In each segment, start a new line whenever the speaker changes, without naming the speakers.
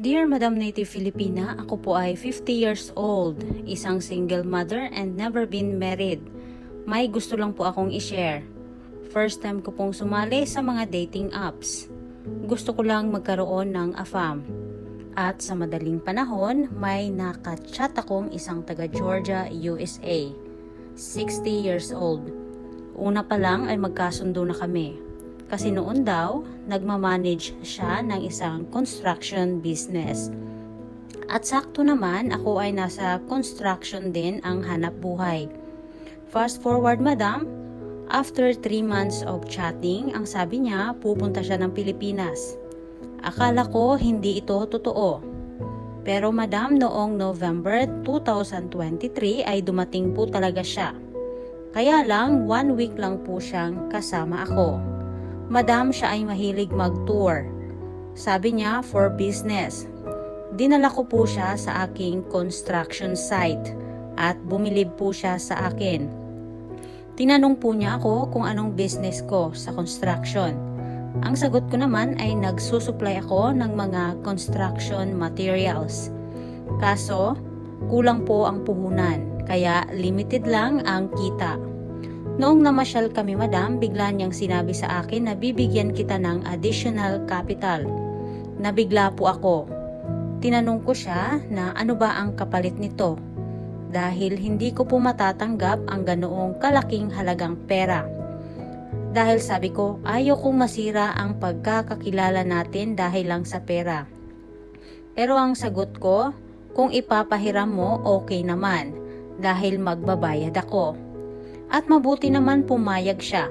Dear Madam Native Filipina, ako po ay 50 years old, isang single mother and never been married. May gusto lang po akong i-share. First time ko pong sumali sa mga dating apps. Gusto ko lang magkaroon ng AFAM. At sa madaling panahon, may nakachat akong isang taga Georgia, USA. 60 years old. Una pa lang ay magkasundo na kami. Kasi noon daw, nagmamanage siya ng isang construction business. At sakto naman, ako ay nasa construction din ang hanap buhay. Fast forward, madam, after 3 months of chatting, ang sabi niya, pupunta siya ng Pilipinas. Akala ko hindi ito totoo. Pero madam, noong November 2023 ay dumating po talaga siya. Kaya lang, one week lang po siyang kasama ako. Madam, siya ay mahilig mag-tour. Sabi niya, for business. Dinala ko po siya sa aking construction site at bumilib po siya sa akin. Tinanong po niya ako kung anong business ko sa construction. Ang sagot ko naman ay nagsusupply ako ng mga construction materials. Kaso, kulang po ang puhunan, kaya limited lang ang kita. Noong namasyal kami madam, bigla niyang sinabi sa akin na bibigyan kita ng additional capital. Nabigla po ako. Tinanong ko siya na ano ba ang kapalit nito dahil hindi ko po matatanggap ang ganoong kalaking halagang pera. Dahil sabi ko, ayaw kong masira ang pagkakakilala natin dahil lang sa pera. Pero ang sagot ko, kung ipapahiram mo, okay naman dahil magbabayad ako. At mabuti naman pumayag siya.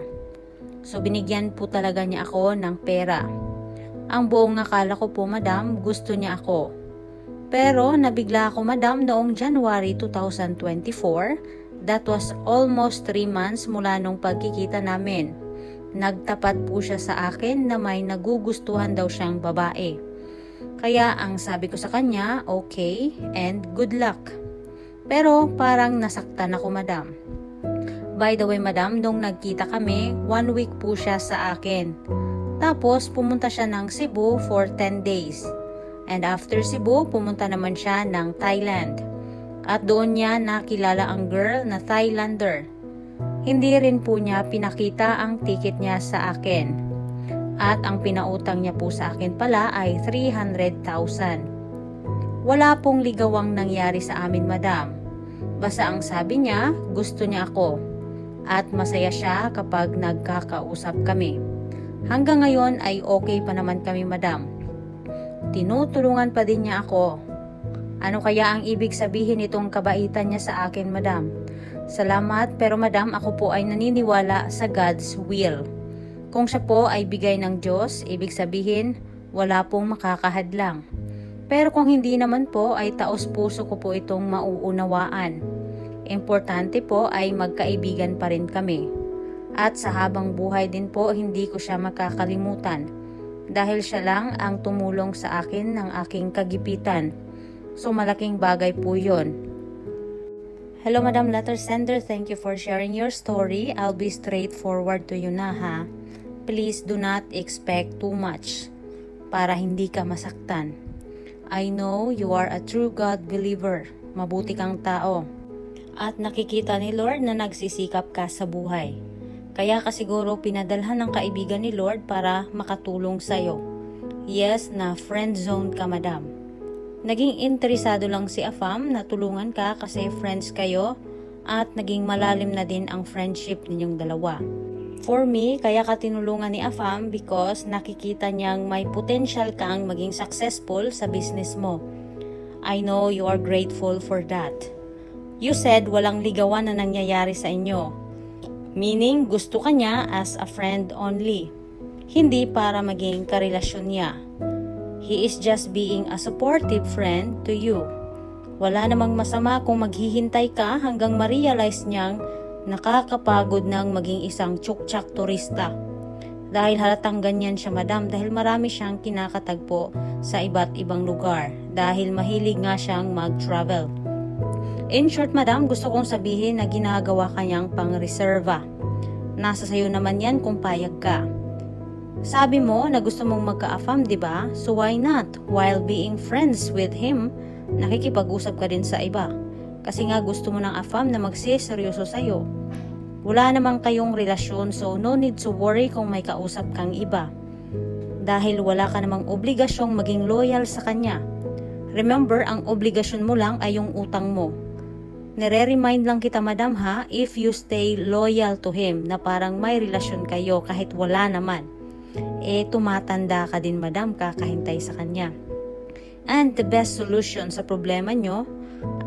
So binigyan po talaga niya ako ng pera. Ang buong akala ko po madam, gusto niya ako. Pero nabigla ako madam noong January 2024. That was almost 3 months mula nung pagkikita namin. Nagtapat po siya sa akin na may nagugustuhan daw siyang babae. Kaya ang sabi ko sa kanya, okay and good luck. Pero parang nasaktan ako madam. By the way, madam, nung nagkita kami, one week po siya sa akin. Tapos, pumunta siya ng Cebu for 10 days. And after Cebu, pumunta naman siya ng Thailand. At doon niya nakilala ang girl na Thailander. Hindi rin po niya pinakita ang ticket niya sa akin. At ang pinautang niya po sa akin pala ay 300,000. Wala pong ligawang nangyari sa amin, madam. Basta ang sabi niya, gusto niya ako at masaya siya kapag nagkakausap kami. Hanggang ngayon ay okay pa naman kami madam. Tinutulungan pa din niya ako. Ano kaya ang ibig sabihin nitong kabaitan niya sa akin madam? Salamat pero madam ako po ay naniniwala sa God's will. Kung siya po ay bigay ng Diyos, ibig sabihin wala pong makakahadlang. Pero kung hindi naman po ay taos puso ko po itong mauunawaan. Importante po ay magkaibigan pa rin kami. At sa habang buhay din po, hindi ko siya makakalimutan. Dahil siya lang ang tumulong sa akin ng aking kagipitan. So malaking bagay po yon. Hello Madam Letter Sender, thank you for sharing your story. I'll be straightforward to you na ha. Please do not expect too much para hindi ka masaktan. I know you are a true God believer. Mabuti kang tao at nakikita ni Lord na nagsisikap ka sa buhay. Kaya ka siguro pinadalhan ng kaibigan ni Lord para makatulong sa'yo. Yes, na friend zone ka madam. Naging interesado lang si Afam na tulungan ka kasi friends kayo at naging malalim na din ang friendship ninyong dalawa. For me, kaya ka tinulungan ni Afam because nakikita niyang may potential kang maging successful sa business mo. I know you are grateful for that. You said walang ligawan na nangyayari sa inyo. Meaning, gusto ka niya as a friend only. Hindi para maging karelasyon niya. He is just being a supportive friend to you. Wala namang masama kung maghihintay ka hanggang ma-realize niyang nakakapagod ng maging isang tsuktsak turista. Dahil halatang ganyan siya madam dahil marami siyang kinakatagpo sa iba't ibang lugar dahil mahilig nga siyang mag-travel. In short madam, gusto kong sabihin na ginagawa kanyang pang-reserva. Nasa sayo naman yan kung payag ka. Sabi mo na gusto mong magka-afam, di ba? So why not? While being friends with him, nakikipag-usap ka din sa iba. Kasi nga gusto mo ng afam na magsiseryoso sa'yo. Wala namang kayong relasyon so no need to worry kung may kausap kang iba. Dahil wala ka namang obligasyong maging loyal sa kanya. Remember, ang obligasyon mo lang ay yung utang mo. Nire-remind lang kita madam ha, if you stay loyal to him na parang may relasyon kayo kahit wala naman. Eh tumatanda ka din madam kakahintay sa kanya. And the best solution sa problema nyo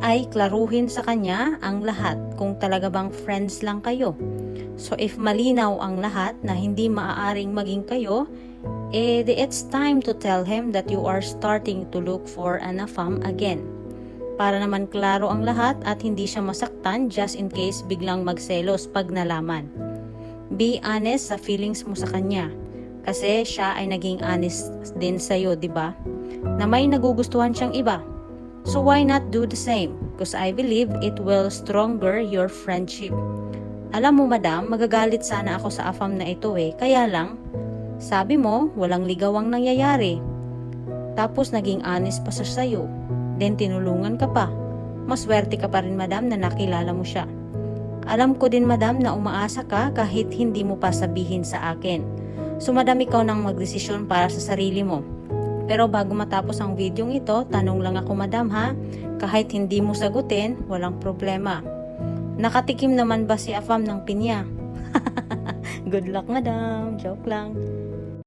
ay klaruhin sa kanya ang lahat kung talaga bang friends lang kayo. So if malinaw ang lahat na hindi maaaring maging kayo, eh it's time to tell him that you are starting to look for an afam again. Para naman klaro ang lahat at hindi siya masaktan just in case biglang magselos pag nalaman. Be honest sa feelings mo sa kanya. Kasi siya ay naging honest din sa'yo, di ba? Na may nagugustuhan siyang iba. So why not do the same? Because I believe it will stronger your friendship. Alam mo madam, magagalit sana ako sa afam na ito eh. Kaya lang, sabi mo, walang ligawang nangyayari. Tapos naging honest pa siya sa'yo. Then tinulungan ka pa. Maswerte ka pa rin madam na nakilala mo siya. Alam ko din madam na umaasa ka kahit hindi mo pa sabihin sa akin. So madam ikaw nang magdesisyon para sa sarili mo. Pero bago matapos ang videong ito, tanong lang ako madam ha. Kahit hindi mo sagutin, walang problema. Nakatikim naman ba si Afam ng pinya? Good luck madam, joke lang.